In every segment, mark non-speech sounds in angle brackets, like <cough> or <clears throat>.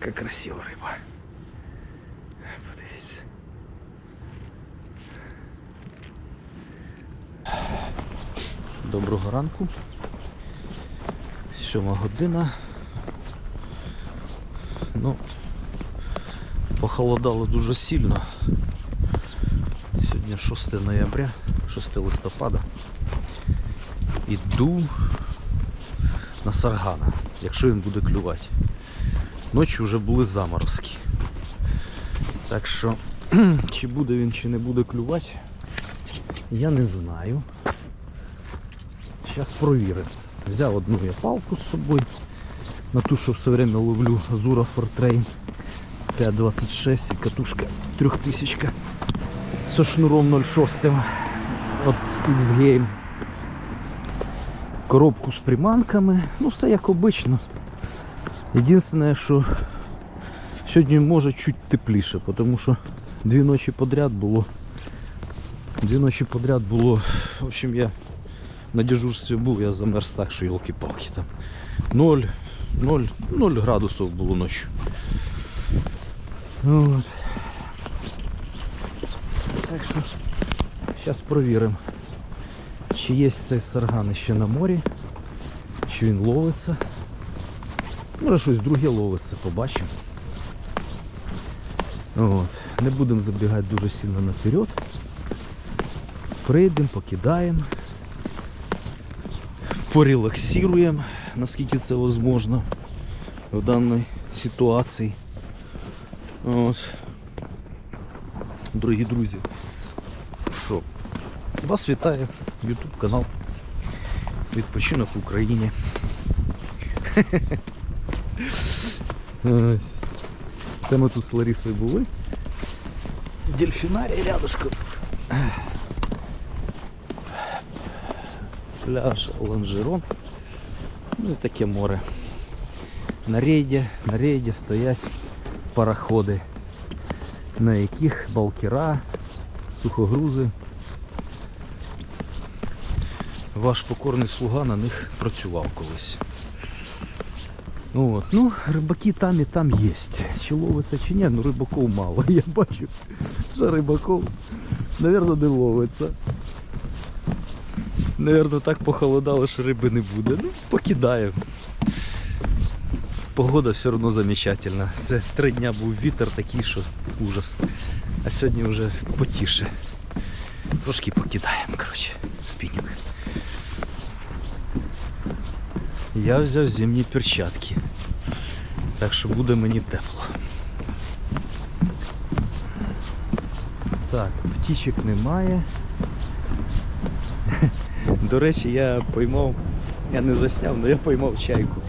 Яка красива риба. Подивіться. Доброго ранку. Сьома година. Ну, похолодало дуже сильно. Сьогодні 6 ноября, 6 листопада. Іду на саргана, якщо він буде клювати. Ночі вже були заморозки. Так що, <clears throat> чи буде він, чи не буде клювати, я не знаю. Зараз провіримо. Взяв одну я палку з собою. На ту, що все время ловлю Азура Фортрейн 5.26 і катушка 3000 со шнуром 0,6 от X-Game. Коробку з приманками. Ну все як обично. Єдине, що сьогодні може чуть тепліше, тому що дві ночі подряд було. Дві ночі подряд було. В общем, я на дежурстві був, я замерз так, що йолки-палки там. 0, 0, 0 градусів було ночі. От. Так що зараз провіримо, чи є цей сарган ще на морі, чи він ловиться. Може щось друге ловиться, побачимо. От. Не будемо забігати дуже сильно наперед. Прийдемо, покидаємо, порелаксируємо, наскільки це можливо в даній ситуації. От. Дорогі друзі, вас вітає YouTube канал Відпочинок в Україні. Це ми тут з Ларісою були. В дельфінарії рядышком. Пляж Ланжерон. Ну і таке море. На рейді, на рейді стоять пароходи, на яких балкера, сухогрузи. Ваш покорний слуга на них працював колись. От. Ну, рибаки там і там є. Чи ловиться, чи ні, ну рибаков мало. <laughs> Я бачу, що рибаков, мабуть, не ловиться. Наверно, так похолодало, що риби не буде. Ну, покидаємо. Погода все одно замечательна. Це три дня був вітер такий, що ужас. А сьогодні вже потіше. Трошки покидаємо, коротше, спінінг. Я взяв зимні перчатки. Так що буде мені тепло. Так, птічок немає. <laughs> До речі, я поймав, я не засняв, але я поймав чайку.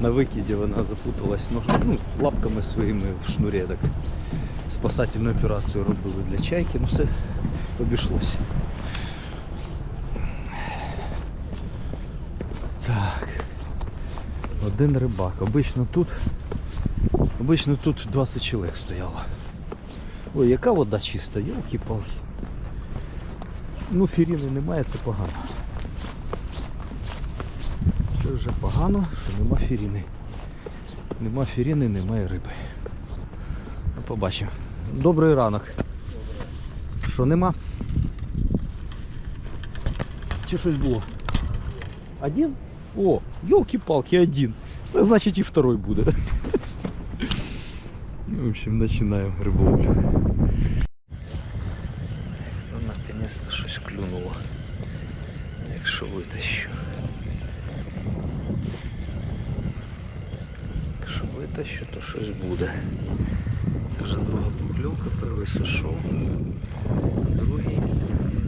На викиді вона запуталась ну, лапками своїми в шнурі. Так. Спасательну операцію робили для чайки, ну все обійшлося. Так. Один рибак. Обично тут. Обично тут 20 чоловік стояло. Ой, яка вода чиста, йолки-палки. Ну, фіріни немає, це погано. Це вже погано, що нема фіріни. Нема фіріни, немає риби. Ну, побачимо. Добрий ранок. Що нема? Чи щось було? Один? О, елки-палки, один. Значит и второй будет. В общем, начинаем рыболовлю. Ну, наконец-то щось клюнуло. Якщо витащу. Якщо витащу, то щось буде. Це вже друга покльовка, перший сошов. Другий,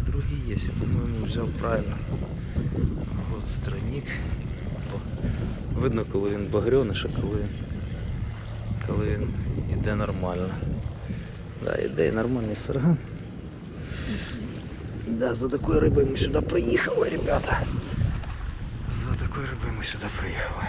другий є, я по-моєму взяв правильно. От странник. О, Видно, коли він багрьониш, а коли, коли він іде нормально. Да, іде нормальний сарган. Да, за такою рибою ми сюди приїхали, ребята. За такою рибою ми сюди приїхали.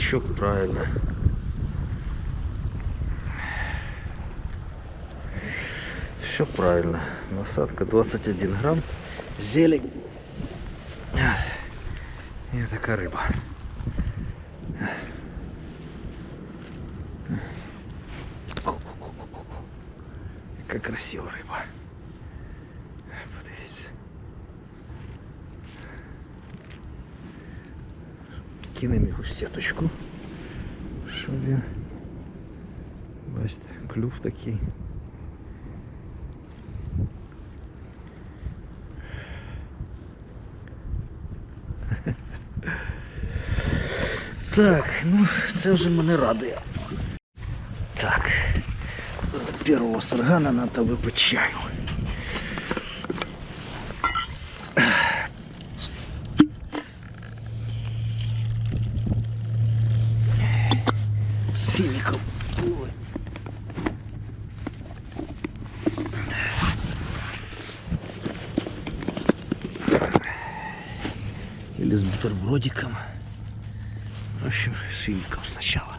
щук правильно. Все правильно. Насадка 21 грамм. Зелень. И такая рыба. Какая красивая рыба. Кинемо його в сіточку. Щоб він. Бачите, клюв такий. Так, ну це вже мене радує. Так, з першого саргана треба випити чаю. З фініком. Ой. Или бутербродиком. В общем, с фиником сначала.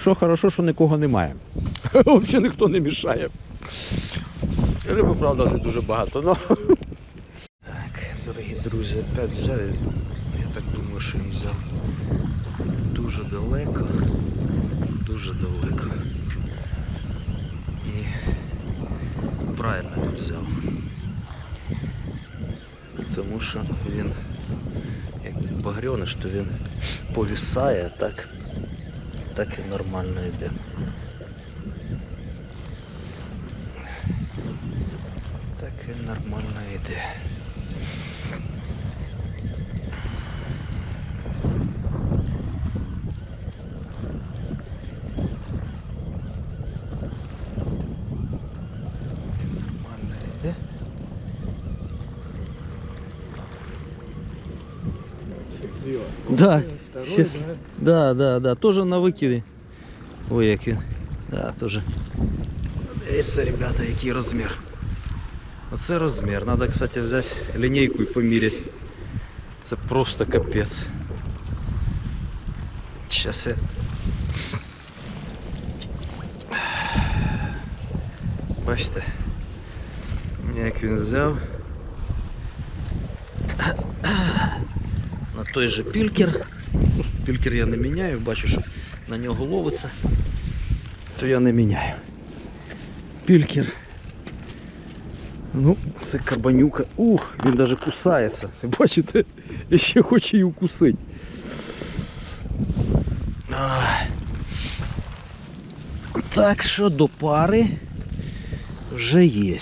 Що хорошо, що нікого немає. <laughs> Взагалі ніхто не мішає. Риби, правда, не дуже багато, але Так, дорогі друзі, опять взяли. Я так думаю, що їм взяв дуже далеко. Дуже далеко. І правильно він взяв. Тому що він, як багрьониш, то він повісає, так, так і нормально йде. Так і нормально йде. Да, щас- да, да, да, тоже на викиді. Ой, як він. Да, тоже. Дивіться, ребята, який розмір. Оце розмір. Надо, кстати, взяти лінійку і поміряти. Це просто капець. Сейчас я. Бачите, як він взяв. На той же пількер. Пількер я не міняю, бачу, що на нього ловиться, то я не міняю. Пількер. Ну, це кабанюка. Ух, він навіть кусається. Бачите, і ще хоче її укусити. Ах. Так що до пари вже є.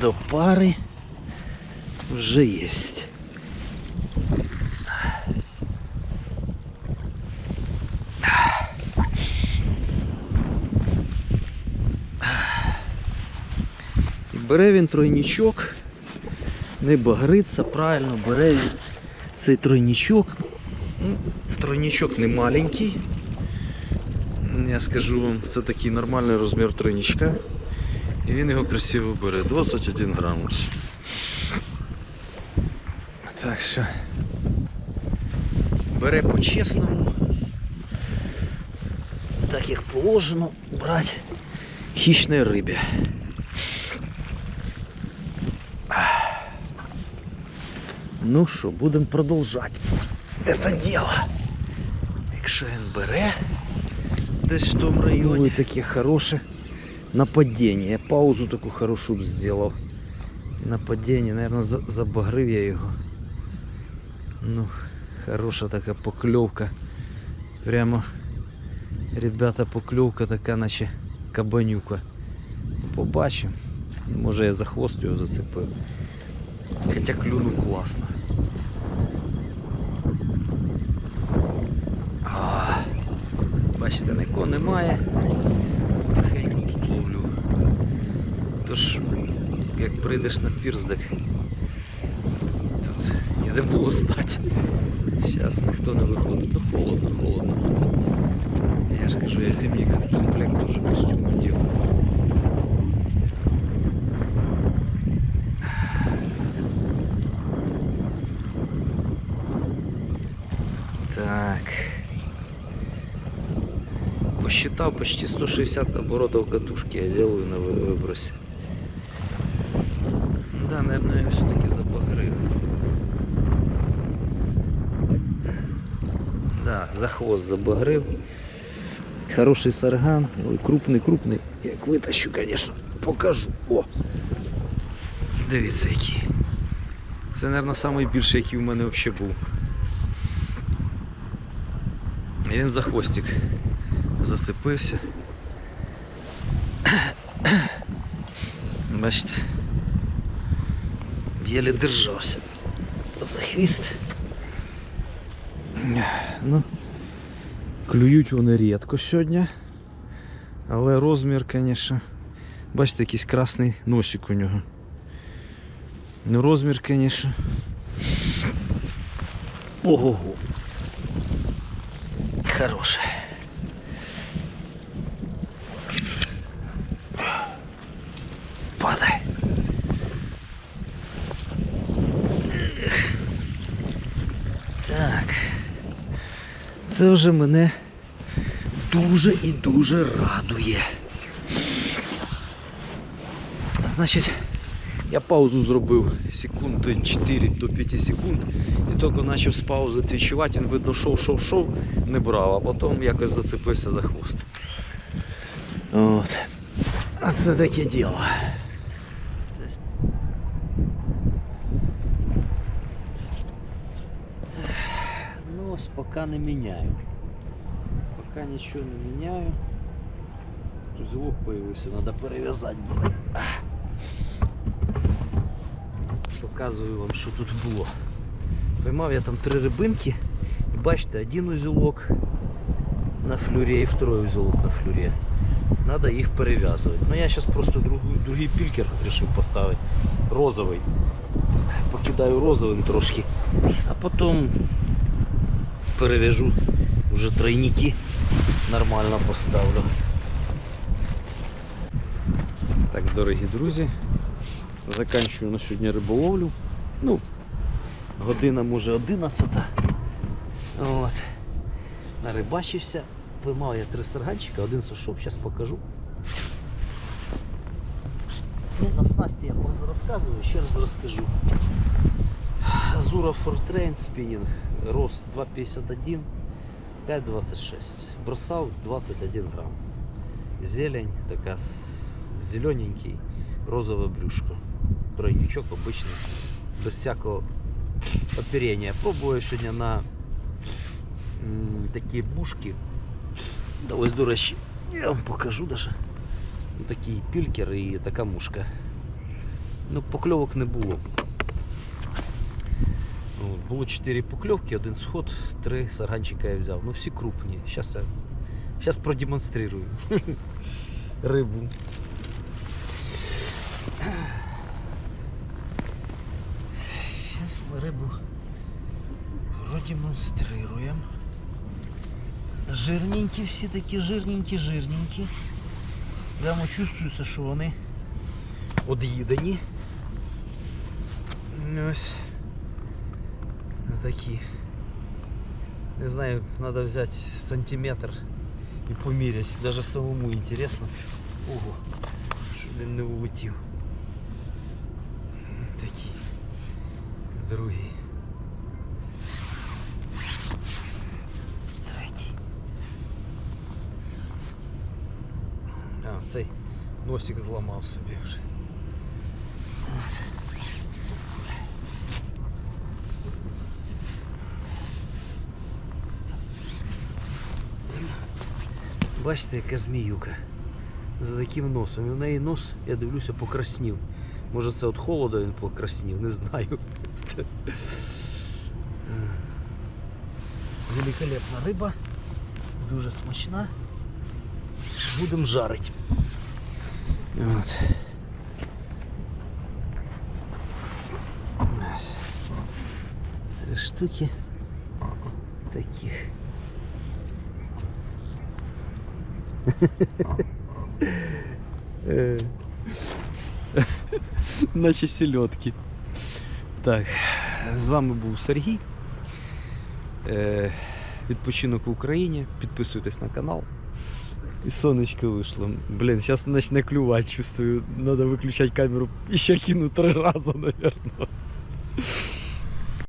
До пари вже є. Бере він тройнічок, не багриться, правильно, бере він цей тройнічок. Ну, Тройнічок не маленький. Я скажу вам, це такий нормальний розмір тройнічка. І він його красиво бере. 21 грам. ось. Так що бере по-чесному. Так як положено брати хищної рибі. Ну що, будемо продовжати це діло. Якщо він бере десь в тому районі. Ой, таке хороше нападіння. Я паузу таку хорошу б зробив. І нападіння, наверное, за- забагрив я його. Ну, хороша така покльовка. Прямо, ребята, покльовка така, наче кабанюка. Ну, Побачимо. Може я за хвост його зацепив. Хоча клюнув класно. А, бачите, нікого немає. Тихенько тут ловлю. Тож, як прийдеш на пірс, так тут ніде було стати. Зараз ніхто не виходить. Ну холодно, холодно. Я ж кажу, я зимній комплект дуже костюм одів. Так. посчитав почти 160 оборотов катушки я делаю на выбросе. Да, наверное, я все-таки запогрыл. Да, за хвост забагрив. Хороший сарган. Ой, крупний, крупний. Як витащу, конечно, покажу. О! Дивіться який. Це, мабуть, найбільший, який у мене взагалі був. І він за хвостик зацепився. Бачите, єле держався за хвіст. Ну, клюють вони рідко сьогодні. Але розмір, звісно, бачите, якийсь красний носик у нього. Ну розмір, звісно. Ого. Хороший. Падай. Так. Це вже мене дуже і дуже радує. Значить, я паузу зробив секунди 4 до 5 секунд. І тільки почав з паузи відчувати, він видно шов, шов, шов, не брав, а потім якось зацепився за хвост. От. А це таке діло. Нос пока не міняю. Пока нічого не міняю. Тут звук появився, треба перев'язати буде. Показую вам, що тут було. Поймав я там три рибинки. І бачите, один узілок на флюрі і второй узілок на флюрі. Надо їх перев'язувати. Ну я зараз просто другий, другий пількер вирішив поставити. Розовий. Покидаю розовим трошки. А потім перев'яжу вже тройники. Нормально поставлю. Так, дорогі друзі. Заканчую на сьогодні риболовлю. Ну, година може 11. От. Нарибачився. Поймав я три сарганчика, один сошов, зараз покажу. Ну, на снасті я вам розказую, ще раз розкажу. Азура Fortrain спінінг, рост 2,51, 5,26. Бросав 21 грам. Зелень така зелененький, розове брюшко. Тройничок обичний, без всякого оперення. Пробую сьогодні на м, такі бушки. Да ось, до речі, я вам покажу даже. Такий пількер і така мушка. Ну, покльовок не було. От, було 4 покльовки, один сход, 3 сарганчика я взяв. Ну всі крупні. Зараз я зараз продемонструю <laughs> рибу. Зараз ми рибу продемонструємо. Жирненькі всі такі, жирненькі, жирненькі. Прямо чувствується, що вони од'їдані. Ось. Такі. Не знаю, надо взять сантиметр і поміряти. Даже самому интересно. Ого, щоб він не улетів. Такі. Другий. Третій. А, цей носик зламав собі вже. Бачите, яка зміюка. За таким носом. І в неї нос, я дивлюся, покраснів. Може це від холоду він покраснів, не знаю. Великолепна риба, дуже смачна. Будемо жарити. От. Ось. Три штуки таких. <laughs> Наче сільотки. Так, з вами був Сергій. Е, Відпочинок в Україні. Підписуйтесь на канал. І сонечко вийшло. Блін, зараз почне клювати, чувствую. Треба виключати камеру і ще кину три рази, наверное.